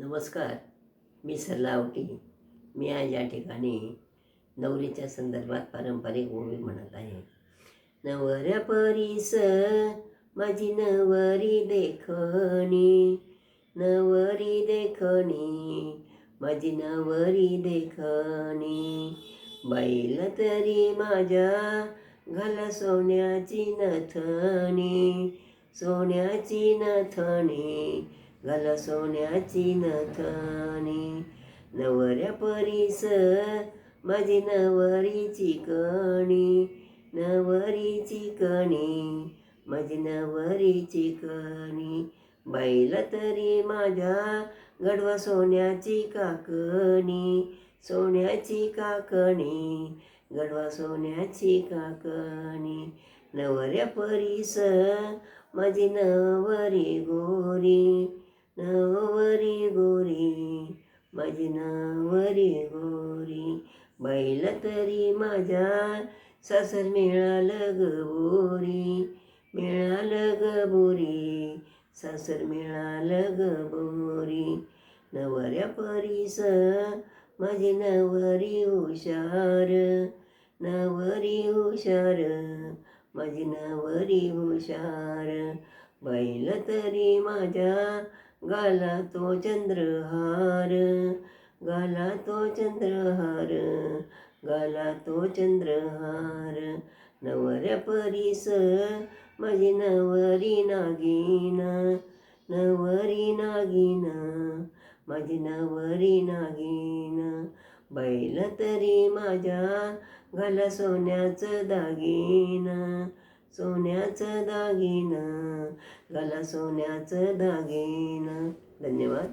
नमस्कार मी सरलावटी मी आज या ठिकाणी नवरीच्या संदर्भात पारंपरिक ओवी म्हणत आहे. नवऱ्या परीस माझी नवरी देखणी नवरी देखणी माझी नवरी देखणी. बैल तरी माझ्या घाल सोन्याची नथणी सोन्याची नथणी घाला सोन्याची नथणी नवऱ्या परीस माझी नवरीची कणी. नवरीची कणी माझी नवरीची कणी. बैल तरी माझ्या गडवा सोन्याची काकणी. सोन्याची काकणी गडवा सोन्याची काकणी. नवऱ्या परीस माझी नवरी गोरी. नवरी गोरी माझी नवरी गोरी. बैल तरी माझ्या सासर मिळालं ग बोरी. मिळालं ग बोरी सासर मिळालं ग बोरी. नवऱ्या परीस माझी नवरी हुशार नवरी हुशार माझी नवरी हुशार. बैल तरी माझ्या गाला तो चंद्रहार गाला तो चंद्रहार गाला तो चंद्रहार नवऱ्या परीस माझी नवरी नागिना नवरी नागिना माझी नवरी नागिना. बैल तरी माझ्या घाला सोन्याचं दागिना. सोन्याचं दागिन घाला सोन्याचं दागिन. धन्यवाद.